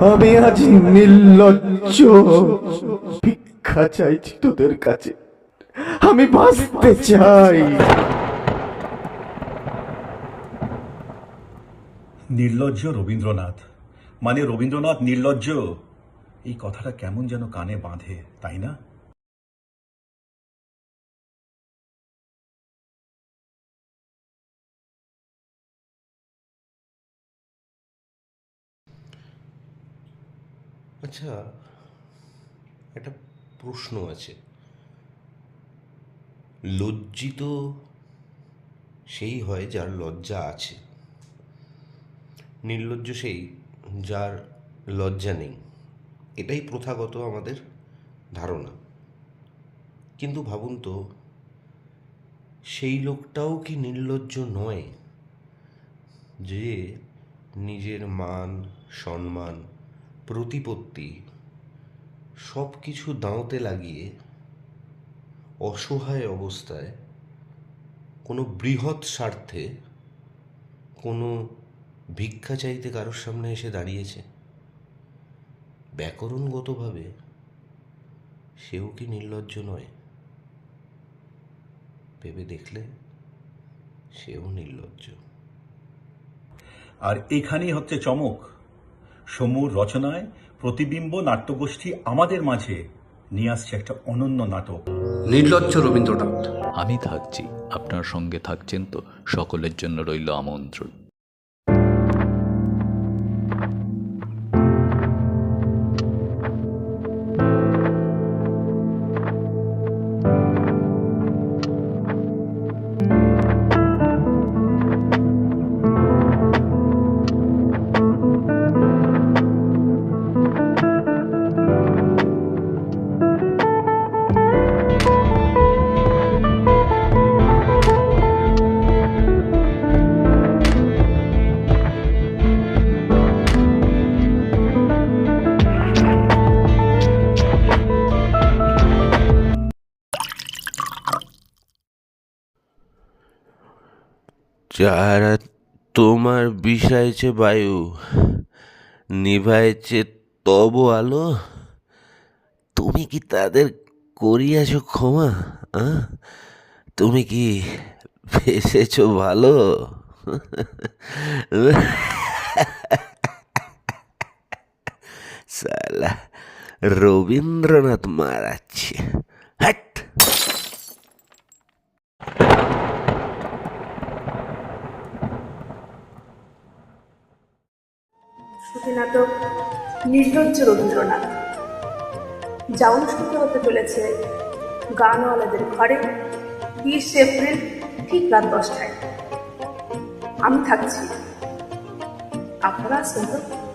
আমি আজ নির্লজ্জ। ভিক্ষা চাইছি তোদের কাছে। আমি বাঁচতে চাই। নির্লজ্জ রবীন্দ্রনাথ। মানে রবীন্দ্রনাথ নির্লজ্জ। এই কথাটা কেমন যেন কানে বাঁধে, তাই না? আচ্ছা একটা প্রশ্ন আছে। লজ্জিত সেই হয় যার লজ্জা আছে। নির্লজ্জ সেই যার লজ্জা নেই। এটাই প্রথাগত আমাদের ধারণা। কিন্তু ভাবুন তো, সেই লোকটাও কি নির্লজ্জ নয় যে নিজের মান, সম্মান প্রতিপত্তি সব কিছু দাঁওতে লাগিয়ে অসহায় অবস্থায় কোনো বৃহৎ স্বার্থে কোনো ভিক্ষা চাইতে কারোর সামনে এসে দাঁড়িয়েছে। ব্যাকরণগতভাবে সেও কি নির্লজ্জ নয়? ভেবে দেখলে সেও নির্লজ্জ। আর এখানেই হচ্ছে চমক। সমুর রচনায় প্রতিবিম্ব নাট্যগোষ্ঠী আমাদের মাঝে নিয়ে আসছে একটা অনন্য নাটক। নির্লজ্জ রবীন্দ্রনাথ। আমি থাকছি আপনার সঙ্গে থাকছেন তো সকলের জন্য রইল আমন্ত্রণ। যারা তোমার বিষাইছে বায়ু, নিভাইছে তব আলো, তুমি কি তাদের করিয়াছ ক্ষমা? তুমি কি ভেসেছ ভালো? সালা রবীন্দ্রনাথ মারাচ্ছে হাট! শ্রুতি নাটক নির্লজ্জ রবীন্দ্রনাথ। যা অনুষ্ঠিত হতে চলেছে গানওয়ালাদের ঘরে বিশ এপ্রিল ঠিক রাত দশটায়। আমি থাকছি। আপনারা আসবেন তো।